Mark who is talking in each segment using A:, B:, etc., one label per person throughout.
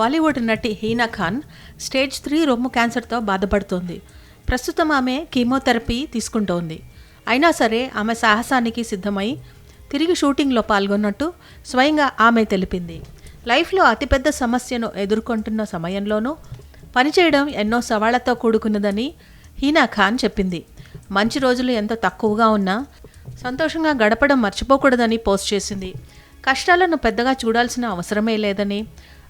A: బాలీవుడ్ నటి Hina Khan stage three రొమ్ము క్యాన్సర్తో బాధపడుతోంది. ప్రస్తుతం ఆమె కీమోథెరపీ తీసుకుంటోంది. అయినా సరే ఆమె సాహసానికి సిద్ధమై తిరిగి షూటింగ్లో పాల్గొన్నట్టు స్వయంగా ఆమె తెలిపింది. లైఫ్లో అతిపెద్ద సమస్యను ఎదుర్కొంటున్న సమయంలోనూ పనిచేయడం ఎన్నో సవాళ్ళతో కూడుకున్నదని హీనా ఖాన్ చెప్పింది. మంచి రోజులు ఎంత తక్కువగా ఉన్నా సంతోషంగా గడపడం మర్చిపోకూడదని పోస్ట్ చేసింది. కష్టాలను పెద్దగా చూడాల్సిన అవసరమే లేదని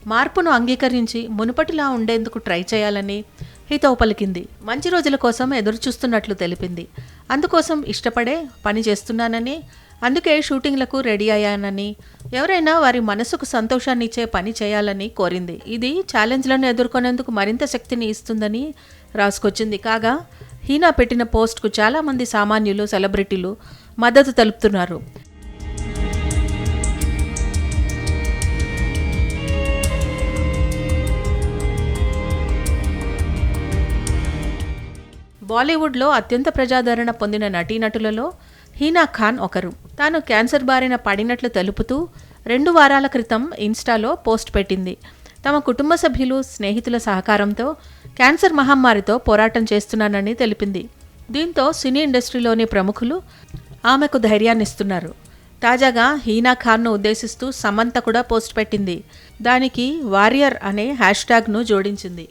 A: మార్పును అంగీకరించి మునుపటిలా ఉండేందుకు ట్రై చేయాలని హితవు పలికింది. మంచి రోజుల కోసం ఎదురు చూస్తున్నట్లు తెలిపింది. అందుకోసం ఇష్టపడే పని చేస్తున్నానని అందుకే షూటింగ్లకు రెడీ అయ్యానని ఎవరైనా వారి మనసుకు సంతోషాన్ని ఇచ్చే పని చేయాలని కోరింది. ఇది ఛాలెంజ్లను ఎదుర్కొనేందుకు మరింత శక్తిని ఇస్తుందని రాసుకొచ్చింది. కాగా హీనా పెట్టిన పోస్ట్కు చాలామంది సామాన్యులు సెలబ్రిటీలు మద్దతు తెలుపుతున్నారు. బాలీవుడ్లో అత్యంత ప్రజాదరణ పొందిన నటీనటులలో హీనా ఖాన్ ఒకరు. తాను క్యాన్సర్ బారిన పడినట్లు తెలుపుతూ రెండు వారాల క్రితం ఇన్స్టాలో పోస్ట్ పెట్టింది. తమ కుటుంబ సభ్యులు స్నేహితుల సహకారంతో క్యాన్సర్ మహమ్మారితో పోరాటం చేస్తున్నానని తెలిపింది. దీంతో సినీ ఇండస్ట్రీలోని ప్రముఖులు ఆమెకు ధైర్యాన్నిస్తున్నారు. తాజాగా హీనా ఖాన్ను ఉద్దేశిస్తూ సమంత కూడా పోస్ట్ పెట్టింది. దానికి వారియర్ అనే హ్యాష్ ట్యాగ్ను జోడించింది.